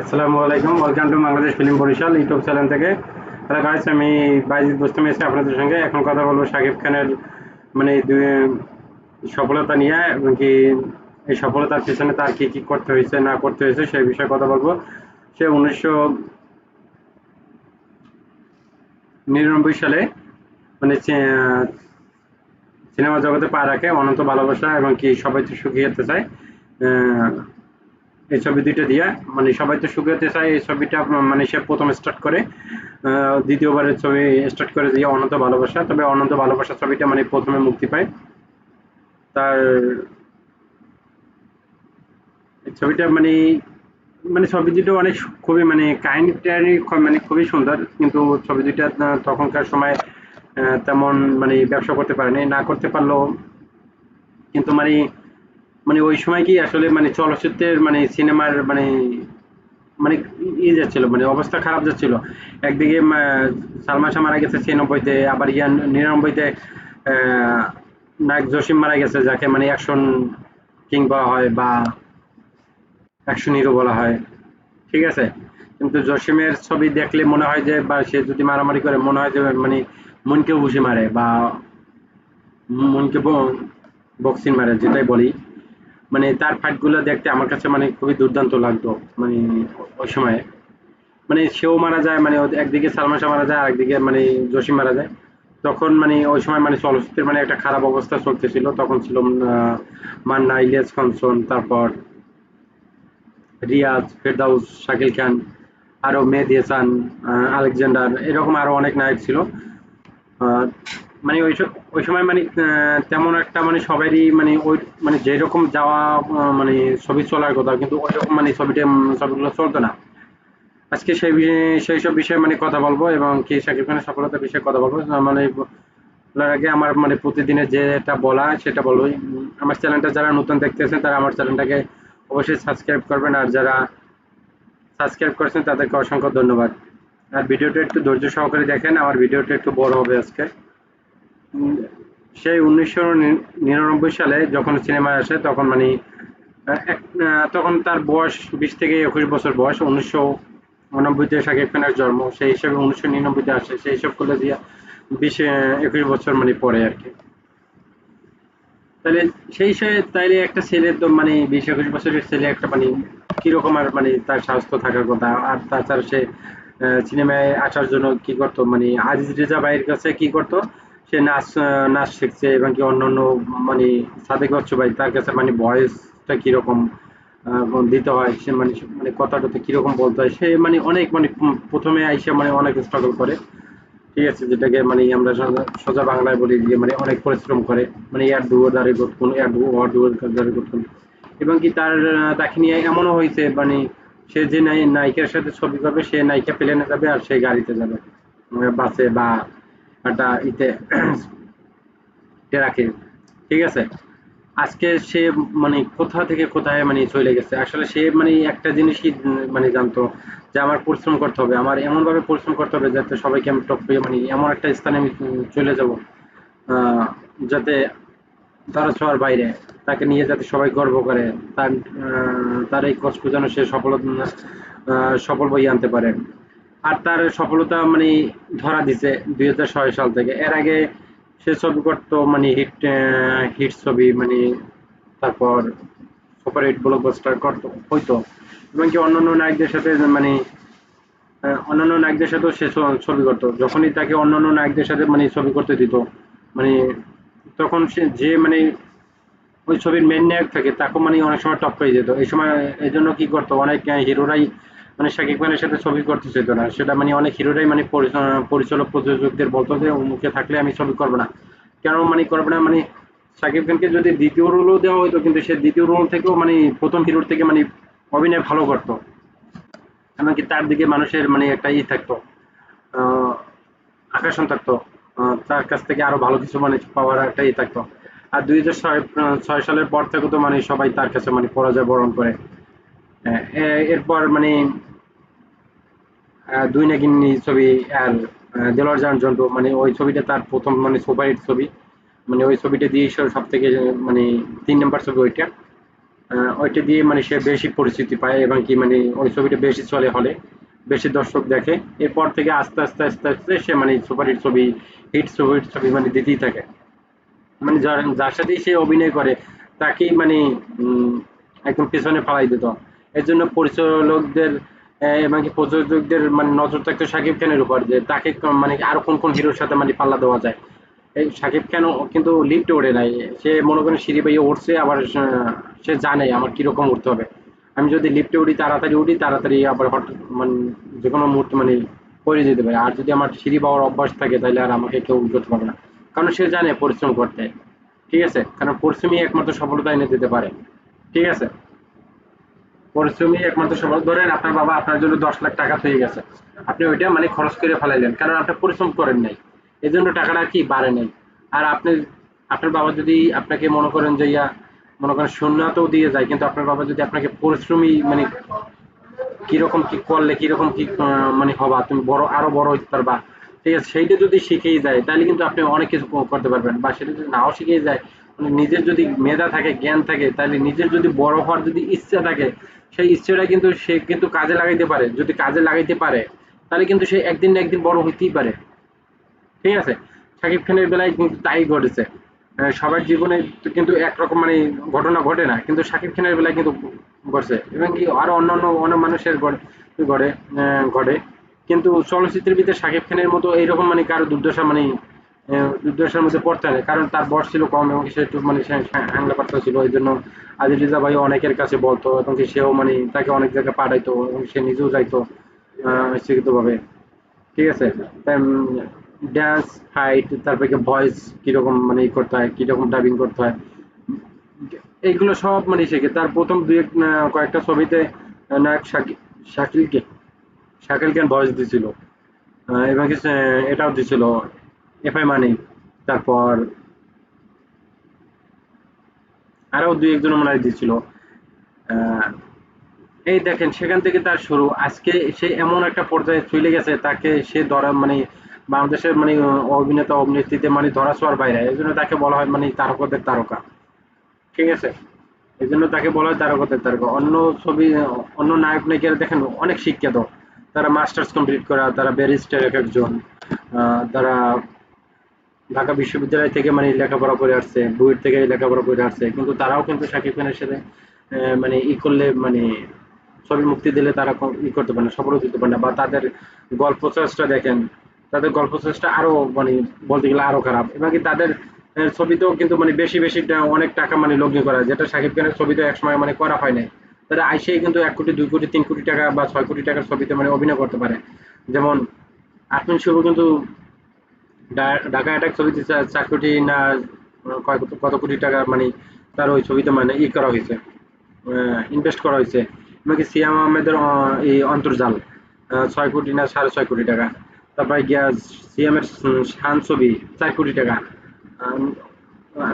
আসসালামু আলাইকুম। Welcome to Bangladesh film Barishal YouTube channel থেকে। হ্যালো গাইস আমি বাইজিৎ বুস্তামি এসে আপনাদের সঙ্গে। এখন কথা বলব শাকিব খানের মানে সফলতা নিয়ে, এবং কি এই সফলতার পিছনে তার কি কি করতে হয়েছে, না করতে হয়েছে, সেই বিষয়ে কথা বলব। সে উনিশশো নিরানব্বই সালে মানে সিনেমা জগতে পা রাখে অনন্ত ভালোবাসা এবং কি সবাই তো সুখী হতে চায়। এই ছবি দুইটা দিয়া মানে সবাই তো হতে চায়, এই ছবিটা মানে সে প্রথম স্টার্ট করে। দ্বিতীয়বারের ছবি স্টার্ট করে দিয়ে অনন্ত ভালোবাসা, তবে অনন্ত ভালোবাসা ছবিটা মানে প্রথমে মুক্তি পায়। তার ছবিটা মানে মানে ছবি দুটো অনেক খুবই মানে কাহিনীটা মানে খুবই সুন্দর। কিন্তু ছবি দুইটা তখনকার সময় তেমন মানে ব্যবসা করতে পারেনি, না করতে পারলেও, কিন্তু মানে মানে ওই সময় কি আসলে মানে চলচ্চিত্রের মানে সিনেমার মানে মানে ই যাচ্ছিল মানে অবস্থা খারাপ যাচ্ছিল। একদিকে সালমান শাহ মারা গেছে ছিয়ানব্বইতে, আবার ইয়া নিরানব্বইতে নায়ক জসিম মারা গেছে, যাকে মানে অ্যাকশন কিং বলা হয় বা অ্যাকশন হিরো বলা হয়। ঠিক আছে? কিন্তু জসিমের ছবি দেখলে মনে হয় যে, বা সে যদি মারামারি করে, মনে হয় যে মানে মনকেও ঘুষি মারে বা মনকে বক্সিং মারে, যেটাই বলি। মানে তার ফাইটগুলো দেখতে আমার কাছে মানে খুবই দুর্দান্ত লাগতো মানে ওই সময়ে। মানে সেও মারা যায় মানে একদিকে সালমান শাহ মারা যায়, আরেকদিকে মানে জসিম মারা যায়। তখন মানে ওই সময় মানে চলচ্চিত্রের মানে একটা খারাপ অবস্থা চলতেছিল, তখন ছিল মান্না, ইলিয়াস কাঞ্চন তারপর রিয়াজ, ফেরদাউস, শাকিল খান আরও মেহেদি হাসান আলেকজান্ডার, এরকম আরও অনেক নায়ক ছিল। মানে ওই ওই সময় মানে তেমন একটা মানে সবারই মানে ওই মানে যেরকম যাওয়া মানে ছবি চলার কথা, কিন্তু ওই রকম মানে ছবিটা ছবিগুলো চলতো না। আজকে সেই সেই সব বিষয়ে মানে কথা বলব এবং কি শাকিব খানের সফলতার বিষয়ে কথা বলব। মানে বলার আগে আমার মানে প্রতিদিনের যেটা বলা সেটা বলব আমার চ্যানেলটা যারা নতুন দেখতেছেন, তারা আমার চ্যানেলটাকে অবশ্যই সাবস্ক্রাইব করবেন। আর যারা সাবস্ক্রাইব করেছেন, তাদেরকে অসংখ্য ধন্যবাদ। আর ভিডিওটা একটু ধৈর্য সহকারে দেখেন, আমার ভিডিওটা একটু বড় হবে আজকে। সেই উনিশশো নিরানব্বই সালে যখন সিনেমায় আসে, তখন মানে তখন তার বয়স বিশ থেকে একুশ বছর বয়স, উনিশশো উনব্বইতে শাকিব খানের জন্ম। সেই হিসাবে উনিশশো নিরানব্বইতে আসে। সেই হিসাব করলে দিয়া বিশ একুশ বছর মানে পরে আর কি। তাহলে সেই হিসেবে তাইলে একটা ছেলে তো মানে বিশ, একুশ বছরের ছেলে একটা মানে কীরকম আর মানে তার স্বাস্থ্য থাকার কথা? আর তাছাড়া সে সিনেমায় আসার জন্য কি করতো? মানে আজিজ রেজা ভাইয়ের কাছে কি করতো? সে নাচ নাচ শিখছে এবং কি অন্যান্য মানে সাদেক ভাই, তার কাছে মানে ভয়েসটা কীরকম দিতে হয়, সে মানে মানে কথাটাতে কীরকম বলতে হয়, সে মানে অনেক মানে প্রথমে আইসে মানে অনেক স্ট্রাগল করে, ঠিক আছে, যেটাকে মানে আমরা সোজা বাংলায় বলি যে মানে অনেক পরিশ্রম করে মানে ইয়ার ডুয়ো দাঁড়িয়ে করতুন ইয়ার ডুয়ো ওয়ার ডুয়ো দাঁড়িয়ে করতুন এবং কি তার, তাকে নিয়ে এমনও হয়েছে মানে সে যে নায়িকার সাথে ছবি করবে সে নায়িকা প্লেনে যাবে আর সে গাড়িতে যাবে বাসে বা একটা ইতে রাখে। ঠিক আছে? আজকে সে মানে কোথা থেকে কোথায় মানে চলে গেছে? আসলে সে মানে একটা জিনিসই মানে জানতো যে আমার পরিশ্রম করতে হবে। আমার এমন ভাবে পরিশ্রম করতে হবে যাতে সবাইকে আমি টপ মানে এমন একটা স্থানে আমি চলে যাব যাতে তারা ছোঁয়ার বাইরে তাকে নিয়ে যাতে সবাই গর্ব করে, তার তার এই কষ্ট যেন সে সফল সফল বই আনতে পারে। আর তার সফলতা মানে ধরা দিছে দুই হাজার ছয় সাল থেকে। এর আগে সে ছবি করতো মানে হিট হিট ছবি মানে তারপর সুপার হিট ব্লকবাস্টার করতো, হইতো। এবং কি অন্যান্য নায়কদের সাথে মানে অন্যান্য নায়কদের সাথেও সে ছবি করতো। যখনই তাকে অন্যান্য নায়কদের সাথে মানে ছবি করতে দিত মানে তখন সে যে মানে ওই ছবির মেন নায়ক থাকে, তাকেও মানে অনেক সময় টপ পেয়ে যেত। এই সময়, এই জন্য কি করতো, অনেক হিরোরাই মানে শাকিব খানের সাথে ছবি করতে চেত না। সেটা মানে অনেক হিরোরাই মানে পরিচালক প্রযোজকদের বলতো যে মুখে থাকলে আমি ছবি করব না। কেন মানে করব না? মানে শাকিব খানকে যদি দ্বিতীয় রোলও দেওয়া হতো কিন্তু সে দ্বিতীয় রোল থেকেও মানে প্রথম হিরোর থেকে মানে অভিনয় ভালো করতো। এমনকি তার দিকে মানুষের মানে একটা ই থাকতো আকর্ষণ থাকতো তার কাছ থেকে আরও ভালো কিছু মানে পাওয়ার একটা ই থাকতো। আর দুই হাজার ছয় সালের পর থেকে তো মানে সবাই তার কাছে মানে পরাজয় বরণ করে। আহ, এরপর মানে দুই নাগিনী ছবি আর দেলোয়ার জাহান জন্টু মানে ওই ছবিটা তার প্রথম মানে সুপারহিট ছবি। মানে ওই ছবিটা দিয়ে সব থেকে মানে তিন নাম্বার ছবি ওইটা। ওইটা দিয়ে মানে সে বেশি পরিচিতি পায় এবং কি মানে ওই ছবিটা বেশি চলে, হলে বেশি দর্শক দেখে। এরপর থেকে আস্তে আস্তে আস্তে আস্তে সে মানে সুপারহিট ছবি, হিট ছবি হিট ছবি মানে দিতেই থাকে। মানে যার যার সাথেই সে অভিনয় করে, তাকেই মানে একদম পেছনে ফালাই দিত। এর জন্য পরিচালকদের আহ, এবং কি প্রযোজকদের মানে নজর থাকতো শাকিব খানের উপর যে তাকে মানে আরও কোন কোন হিরোর সাথে মানে পাল্লা দেওয়া যায়। এই শাকিব খান কিন্তু লিফটে ওঠে নাই। সে মনে করেন সিঁড়ি বাইয়ে উঠছে আবার সে- জানে আমার কীরকম উঠতে হবে। আমি যদি লিফটে উঠি তাড়াতাড়ি উঠি তাড়াতাড়ি আবার হঠাৎ মানে যে কোনো মুহূর্তে মানে পড়ে যেতে পারে। আর যদি আমার সিঁড়ি পাওয়ার অভ্যাস থাকে তাহলে আর আমাকে কেউ করতে পারবে না। কারণ সে জানে পরিশ্রম করতে। ঠিক আছে? কারণ পরিশ্রমই একমাত্র সফলতা এনে দিতে পারে। ঠিক আছে? পরিশ্রমী একমাত্র সফল ধরেন আপনার বাবা আপনার জন্য দশ লাখ টাকা পেয়ে গেছে। আপনি ওইটা মানে খরচ করে ফেলাইলেন, কারণ আপনি পরিশ্রম করেন নাই। এই জন্য টাকাটা কি বাড়ে নাই। আর আপনি, আপনার বাবা যদি আপনাকে মনে করেন যে ইয়া, মনে করেন শূন্যতেও দিয়ে যায়, কিন্তু আপনার বাবা যদি আপনাকে পরিশ্রমী মানে কীরকম কি করলে, কীরকম কি মানে হবা, তুমি বড়, আরও বড় হইতে পারবা। ঠিক আছে, সেইটা যদি শিখেই যায়, তাহলে কিন্তু আপনি অনেক কিছু করতে পারবেন। বা সেটা যদি নাও শিখেই যায় নিজের যদি মেধা থাকে, জ্ঞান থাকে, তাহলে নিজের যদি বড় হওয়ার যদি ইচ্ছা থাকে, সেই ইচ্ছাটা কিন্তু সে কিন্তু কাজে লাগাইতে পারে। যদি কাজে লাগাইতে পারে, তাহলে কিন্তু সে একদিন না একদিন বড় হইতেই পারে। ঠিক আছে? শাকিব খানের বেলায় কিন্তু তাই ঘটেছে। সবার জীবনে কিন্তু একরকম মানে ঘটনা ঘটে না, কিন্তু শাকিব খানের বেলায় কিন্তু ঘটছে এবং কি আরও অন্যান্য অনেক মানুষের ঘটে ঘটে কিন্তু চলচ্চিত্রের ভিতরে শাকিব খানের মতো এইরকম মানে কারও দুর্দশা মানে আহ, মধ্যে পড়তে হয় কারণ তার বয়স ছিল কম এবং সে একটু মানে হ্যাংলা পাত্র ছিল। এই জন্য আজিজ রিজা ভাই অনেকের কাছে বলতো এবং সেও মানে তাকে অনেক জায়গায় পাঠাইতো এবং সে নিজেও যাইতো আহ শিক্ষিত ভাবে ঠিক আছে? ড্যান্স ফাইট তারপরে ভয়েস কীরকম মানে করতে হয় কীরকম ডাবিং করতে হয়। এইগুলো সব মানে শেখে। তার প্রথম দুই কয়েকটা ছবিতে নায়ক শাকিল শাকিলকে শাকিল ভয়েস দিছিল। এবং এটাও দিছিল। এফ আই মানি তারপর আরও দুই একজন মনে আহ, এই দেখেন সেখান থেকে তার শুরু। আজকে সে এমন একটা পর্যায়ে চলে গেছে তাকে সে ধরা মানে বাংলাদেশের মানে অভিনেতা অভিনেত্রীতে মানে ধরা ছোঁয়ার বাইরে। এই জন্য তাকে বলা হয় মানে তারকাদের তারকা। ঠিক আছে? এই জন্য তাকে বলা হয় তারকাদের তারকা। অন্য ছবি অন্য নায়ক নায়িকারা দেখেন অনেক শিক্ষিত। তারা মাস্টার্স কমপ্লিট করা তারা ব্যারিস্টার এক একজন। তারা ঢাকা বিশ্ববিদ্যালয় থেকে মানে লেখাপড়া করে আসছে, বুয়েট থেকে লেখাপড়া করে আসছে, কিন্তু তারাও কিন্তু শাকিব খানের সাথে মানে ই করলে মানে ছবি মুক্তি দিলে তারা ই করতে পারে না সফল দিতে পারে না। বা তাদের গল্প চেষ্টা দেখেন, তাদের গল্প চেষ্টা আরও মানে বলতে গেলে আরও খারাপ। এবং কি তাদের ছবিতেও কিন্তু মানে বেশি বেশি অনেক টাকা মানে লগ্নি করা যেটা শাকিব খানের ছবিতে একসময় মানে করা হয় নাই। তারা আইসেই কিন্তু এক কোটি, দুই কোটি, তিন কোটি টাকা বা ছয় কোটি টাকার ছবিতে মানে অভিনয় করতে পারে। যেমন আফরিন শুভ কিন্তু ঢাকা অ্যাটাক ছবিতে চার কোটি না কত কোটি টাকা মানে তার ওই ছবিতে মানে ই করা হয়েছে ইনভেস্ট করা হয়েছে। এমনকি সিয়াম আহমেদের এই অন্তর্জাল ছয় কোটি না সাড়ে ছয় কোটি টাকা। তারপরে গিয়া সিয়ামের শান ছবি, চার কোটি টাকা।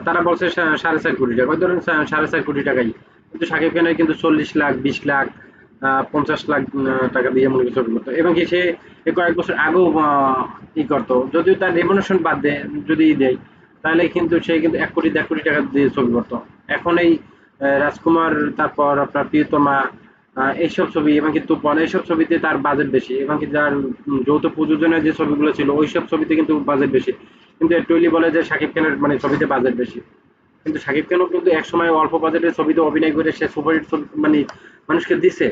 তারা বলছে সাড়ে চার কোটি টাকা। ওই ধরুন সাড়ে চার কোটি টাকাই। কিন্তু শাকিব খানের কিন্তু চল্লিশ লাখ, বিশ লাখ পঞ্চাশ লাখ টাকা দিয়ে মনে ছবি করতো এবং কি সে কয়েক বছর আগেও ই করতো। যদিও তার রেমুনেশন বাদ দেয় যদি দেয় তাহলে কিন্তু সে কিন্তু এক কোটি দেড় কোটি টাকা দিয়ে ছবি করতো। এখন এই রাজকুমার তারপর আপনার প্রিয়তমা এইসব ছবি এবং কিন্তু এইসব ছবিতে তার বাজেট বেশি এবং কি উম, যৌথ প্রযোজনের যে ছবিগুলো ছিল ওইসব ছবিতে কিন্তু বাজেট বেশি। কিন্তু টুইলি বলে যে শাকিব খানের মানে ছবিতে বাজেট বেশি। কিন্তু শাকিব খানও কিন্তু এক সময় অল্প বাজেটের ছবিতে অভিনয় করে সে সুপারহিট মানে মানুষকে দিছে।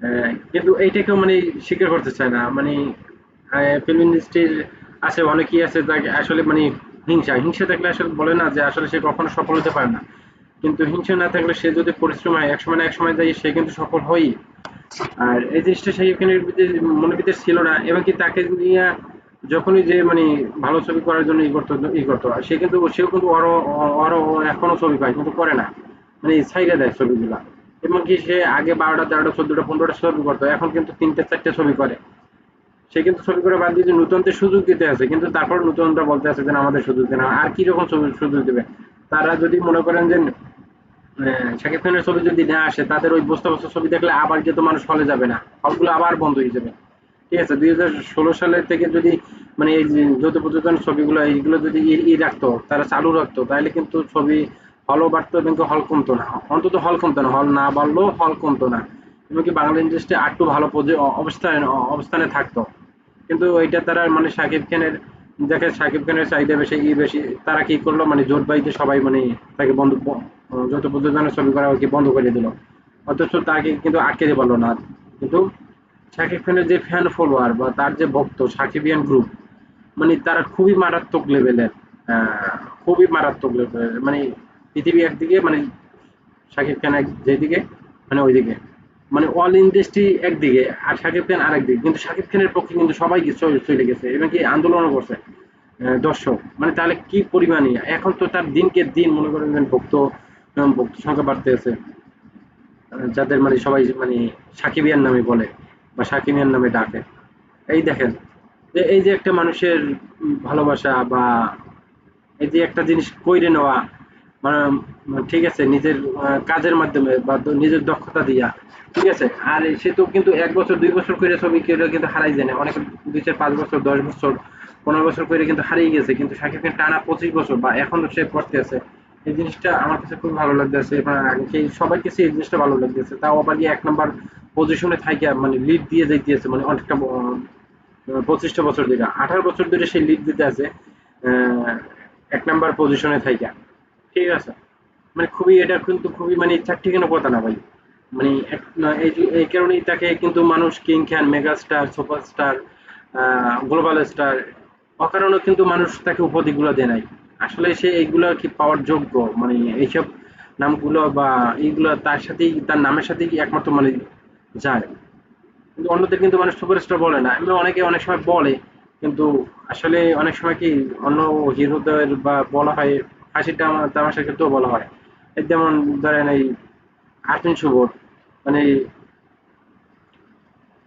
আহ, কিন্তু এইটাকেও মানে স্বীকার করতে চায় না। মানে ফিল্ম ইন্ডাস্ট্রির আছে অনেকেই আছে যাকে আসলে মানে হিংসা। হিংসা থাকলে আসলে বলে না যে আসলে সে কখনো সফল হতে পারে না। কিন্তু হিংসা না থাকলে সে যদি পরিশ্রম হয় এক সময় না এক সময় যাই সে কিন্তু সফল হয়ই। আর এই জিনিসটা খানের ভিতরে মনের ভিতরে ছিল না। এবং কি তাকে নিয়ে যখনই যে মানে ভালো ছবি করার জন্য ই করতো ই করতো সে কিন্তু সেও কিন্তু আরও আরও এখনও ছবি পায় কিন্তু করে না। মানে ছাইড়া দেয় ছবিগুলা। এমনকি সে আগে বারোটা, তেরোটা, চোদ্দটা, পনেরোটা ছবি করতো, এখন কিন্তু তিনটে, চারটে ছবি করে। সে কিন্তু ছবি করে বাদ দিয়ে নতুনদের সুযোগ দিতে আছে, কিন্তু তারপর নতুনরা বলতে আছে যে আমাদের সুযোগ দেন আর কি রকম সুযোগ দেবে? তারা যদি মনে করেন যে শাকিব খানের ছবি যদি না আসে, তাদের ওই বস্তা বস্তা ছবি দেখলে আবার কিন্তু মানুষ হলে যাবে না হলগুলো আবার বন্ধ হয়ে যাবে। ঠিক আছে, দুই হাজার ষোলো সালের থেকে যদি মানে এই যৌথ প্রযোজনের ছবিগুলো, এইগুলো যদি ই রাখতো, তারা চালু রাখতো, তাহলে কিন্তু ছবি হলও বাড়তো এবং হল কমতো না। অন্তত হল কমতো না, হল না বাড়লেও হল কমতো না। এবং কি বাংলা ইন্ডাস্ট্রি আরেকটু ভালো পজি- অ- অবস্থানে থাকতো। কিন্তু এইটা তারা মানে শাকিব খানের দেখে শাকিব খানের চাহিদা বেশি, ই বেশি, তারা কি করল? মানে জোট বাইতে সবাই মানে তাকে বন্ধ যত প্রযোজনের ছবি করা কি বন্ধ করে দিল। অথচ তাকে কিন্তু আটকে পারল না। কিন্তু শাকিব খানের যে ফ্যান ফলোয়ার বা তার যে ভক্ত, সাকিবিয়ান গ্রুপ মানে তারা খুবই মারাত্মক লেভেলের খুবই মারাত্মক লেভেলের মানে পৃথিবী একদিকে মানে শাকিব খান এক যেদিকে মানে ওইদিকে। মানে অল ইন্ডাস্ট্রি একদিকে আর শাকিব খান আরেকদিকে। কিন্তু শাকিব খানের পক্ষে কিন্তু সবাই চলে গেছে এবং কি আন্দোলনও করছে দর্শক। মানে তাহলে কি পরিমাণে এখন তো তার দিনকে দিন মনে করেন ভক্ত ভক্ত সংখ্যা বাড়তেছে আহ, যাদের মানে সবাই মানে সাকিবিয়ান নামে বলে বা সাকিবিয়ান নামে ডাকে। এই দেখেন যে এই যে একটা মানুষের ভালোবাসা বা এই যে একটা জিনিস কইরে নেওয়া ঠিক আছে, নিজের কাজের মাধ্যমে বা নিজের দক্ষতা দিয়া, ঠিক আছে? আর সে তো কিন্তু এক বছর, দুই বছর করে ছবি কেউ কিন্তু হারাই যায় না। অনেক, দুই চার, পাঁচ বছর, দশ বছর, পনেরো বছর করে কিন্তু হারিয়ে গেছে। কিন্তু শাকিব খান টানা পঁচিশ বছর বা এখনও সে করতে আছে। এই জিনিসটা আমার কাছে খুব ভালো লাগতেছে। সেই সবার কাছে এই জিনিসটা ভালো লাগতেছে। তাও আবার এক নাম্বার পজিশনে থাইকা মানে লিড দিয়ে যাইতেছে মানে অনেকটা পঁচিশটা বছর ধরে আঠারো বছর ধরে সে লিড দিতে আছে এক নাম্বার পজিশনে থাইকা। ঠিক আছে। মানে খুবই এটা কিন্তু খুবই মানে চারটিখানা কথা না ভাই। মানে এই কারণেই তাকে কিন্তু মানুষ king Khan megastar, superstar global star অকারণে কিন্তু মানুষ তাকে উপাধিগুলো দেয় নাই। আসলে সে এইগুলো কি পাওয়ার যোগ্য? মানে এইসব নামগুলো বা এইগুলো তার সাথেই, তার নামের সাথেই একমাত্র মানে যায়? কিন্তু অন্যদের কিন্তু মানুষ সুপারস্টার বলে না। এমনি অনেকে অনেক সময় বলে, কিন্তু আসলে অনেক সময় কি অন্য হিরোদের বা বলা হয় হাসির তামা- তামাশার ক্ষেত্রেও বলা হয়। এই যেমন ধরেন এই আর্জুন শুভ মানে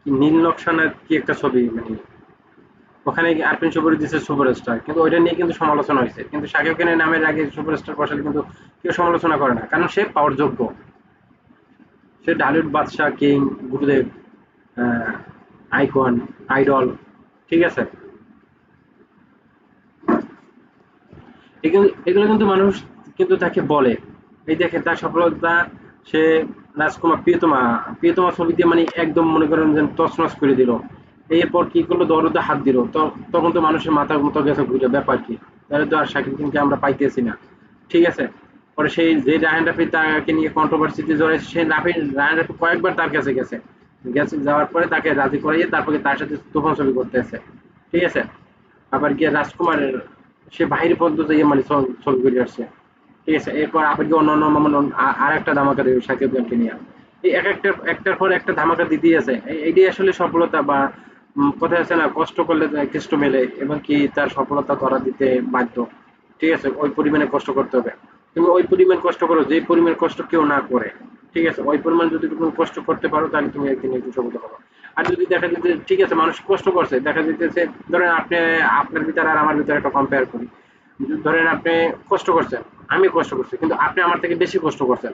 নীল নকশানের কি একটা ছবি মানে ওখানে আরপিন শুভর দিচ্ছে সুপারস্টার, কিন্তু ওইটা নিয়ে কিন্তু সমালোচনা হয়েছে। কিন্তু শাকিব খানের নামের আগে সুপারস্টার বসালে কিন্তু কেউ সমালোচনা করে না, কারণ সে পাওয়ার যোগ্য সে ঢালিউড বাদশাহ, কিং, গুরুদেব আইকন, আইডল, ঠিক আছে? এগুলো কিন্তু মানুষ কিন্তু তাকে বলে। এই দেখেন, তার সফলতা, সে রাজকুমার প্রিয়তমা প্রিয়তমা ছবি দিয়ে মানে একদম মনে করেন যে তছনছ করে দিল। এরপর কি করল? দরদে হাত দিল। তখন তো মানুষের মাথার মতো গেছে ঘুরে, ব্যাপার কি? তাহলে তো আর শাকিব খানকে আমরা পাইতেছি না। ঠিক আছে? পরে সেই যে রায়হান রাফি তাকে নিয়ে কন্ট্রোভার্সিতে জড়াইছে, সেই রাফি, রায়হান রাফি কয়েকবার তার কাছে গেছে। গেছে, যাওয়ার পরে তাকে রাজি করাইয়ে তারপরে তার সাথে তুফান ছবি করতে আছে ঠিক আছে? আবার গিয়ে রাজকুমারের সে বাহির পর্যন্ত গিয়ে মানে ছবি করে আসছে। ঠিক আছে, এরপর আবার অন্য অন্য মানে আর একটা ধামাকা দেবে, সাকিব খানকে নিয়ে। এই এক একটা একটার পর একটা ধামাকা দিতেই আছে। এইটাই আসলে সফলতা বা কথা আছে না, কষ্ট করলে কৃষ্ট মেলে, এবং কি তার সফলতা ধরা দিতে বাধ্য। ঠিক আছে, ওই পরিমাণে কষ্ট করতে হবে। তুমি ওই পরিমাণ কষ্ট করো যে পরিমাণ কষ্ট কেউ না করে, ঠিক আছে? ওই পরিমাণ যদি তুমি কষ্ট করতে পারো, তাহলে তুমি একদিন একদিন সফলতা পাবো। আর যদি দেখা যেতে ঠিক আছে, মানুষ কষ্ট করছে, দেখা যেতেছে ধরেন আপনি, আপনার ভিতরে আর আমার ভিতরে একটা কম্পেয়ার করি। ধরেন আপনি কষ্ট করছেন, আমি কষ্ট করছি, কিন্তু আপনি আমার থেকে বেশি কষ্ট করছেন।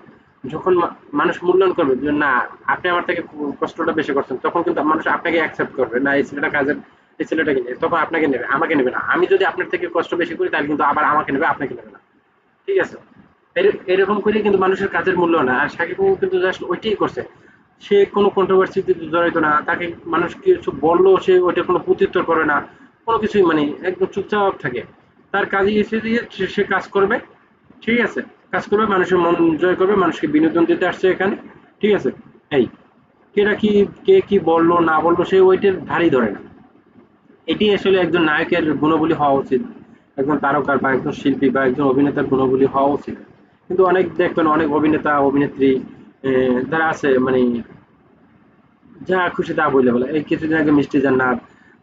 যখন মানুষ মূল্যায়ন করবে, যে না, আপনি আমার থেকে কষ্টটা বেশি করছেন, তখন কিন্তু মানুষ আপনাকে অ্যাকসেপ্ট করবে, না, এই ছেলেটা কাজের, এই ছেলেটাকে নেবে তখন আপনাকে নেবে, আমাকে নেবে না। আমি যদি আপনার থেকে কষ্ট বেশি করি, তাহলে কিন্তু আবার আমাকে নেবে, আপনাকে নেবে না। ঠিক আছে? এরকম করে কিন্তু মানুষের কাজের মূল্য না। আর সাকিব কিন্তু জাস্ট ওইটাই করছে। সে কোনো কন্ট্রোভার্সিতে জড়াইতো না, তাকে মানুষ কিছু বললেও সে ওইটা কোনো প্রত্যুত্তর করে না, কোনো কিছুই মানে একদম চুপচাপ থাকে। তার কাজে এসে দিয়ে সে কাজ করবে, ঠিক আছে? কাজ করবে, মানুষের মন জয় করবে, মানুষকে বিনোদন দিতে আসছে এখানে, ঠিক আছে? এই কেটা কি, কে কি বলল, না বলল, সে ওইটার ধারই ধরে না। এটি আসলে একজন নায়কের গুণাবলী হওয়া উচিত, একজন তারকার বা একজন শিল্পী বা একজন অভিনেতার গুণাবলী হওয়া উচিত। কিন্তু অনেক দেখবেন, অনেক অভিনেতা, অভিনেত্রী যারা আছে মানে যা খুশি তা বলে বলে এই কিছুদিন আগে মিষ্টি জান্নাত,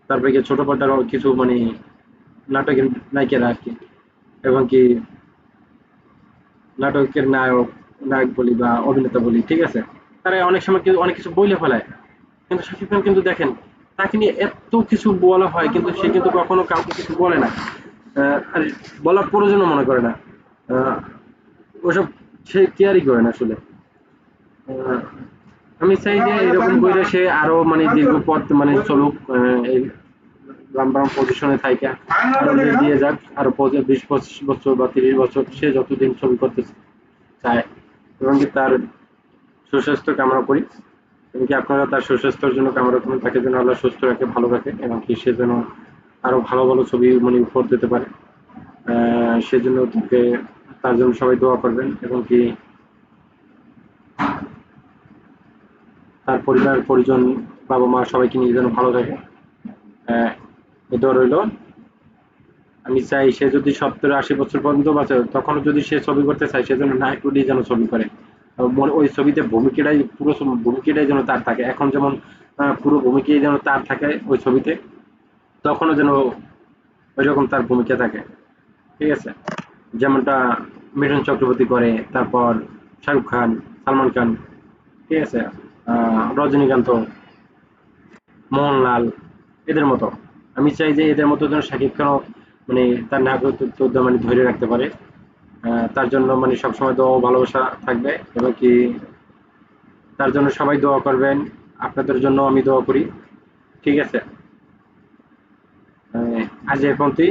তারপরে কি ছোট পর্দার কিছু মানে নাটকের নায়িকারা আর কি। এবং কি নাটকের নায়ক নায়ক বলি বা অভিনেতা বলি, ঠিক আছে? তারা অনেক সময় কিন্তু অনেক কিছু বলে ফেলায় কিন্তু শাকিব খান কিন্তু দেখেন, তাকে নিয়ে এত কিছু বলা হয়, কিন্তু সে কিন্তু কখনো কাউকে কিছু বলে না। আর বলার প্রয়োজনও মনে করে না। ওসব সে কেয়ারই করে না আসলে। আমি চাই যে এরকম করে সে আরও মানে দীর্ঘ পথ মানে চলুক এই রামবাম পজিশনে আরও দিয়ে যাক আরও বিশ পঁচিশ বছর বা তিরিশ বছর সে যতদিন ছবি করতে চায়। এবং কি তার সুস্বাস্থ্য কামনা করি। এবং কি আপনারা তার সুস্বাস্থ্যের জন্য কামনা করুন তাকে যেন আল্লাহ সুস্থ রাখে ভালো রাখে এবং কি সে যেন আরও ভালো ভালো ছবি মানে উপহার দিতে পারে। আহ, সেজন্য তাকে তার জন্য সবাই দোয়া করবেন এবং কি তার পরিবার, পরিজন, বাবা মা সবাইকে নিয়ে যেন ভালো থাকে। দোয়া রইল। আমি চাই সে যদি সত্তর আশি বছর পর্যন্ত বাঁচে, তখনও যদি সে ছবি করতে চায়, সে যেন নায়ক উঠেই যেন ছবি করে। ওই ছবিতে ভূমিকাটাই, পুরো ভূমিকাটাই যেন তার থাকে। এখন যেমন পুরো ভূমিকাই যেন তার থাকে ওই ছবিতে, তখনও যেন ওই রকম তার ভূমিকা থাকে। ঠিক আছে? যেমনটা মিঠুন চক্রবর্তী করে, তারপর শাহরুখ খান, সালমান খান, ঠিক আছে? রজনীকান্ত, মোহনলাল, এদের মতো। আমি চাই যে এদের মতো যেন শাকিব খানও মানে তার নায়কত্ব মানে ধরে রাখতে পারে। তার জন্য মানে সবসময় দোয়া ভালোবাসা থাকবে এবং কি তার জন্য সবাই দোয়া করবেন। আপনাদের জন্য আমি দোয়া করি। ঠিক আছে? আজ এই পর্যন্তই।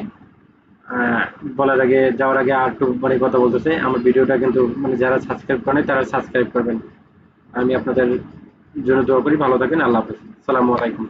বলার আগে, যাওয়ার আগে আর একটু মানে কথা বলতেছে। আমার ভিডিওটা কিন্তু মানে যারা সাবস্ক্রাইব করেন তারা সাবস্ক্রাইব করবেন। আমি আপনাদের জন্য দোয়া করি। ভালো থাকেন। আল্লাহ হাফেজ। সালামু আলাইকুম।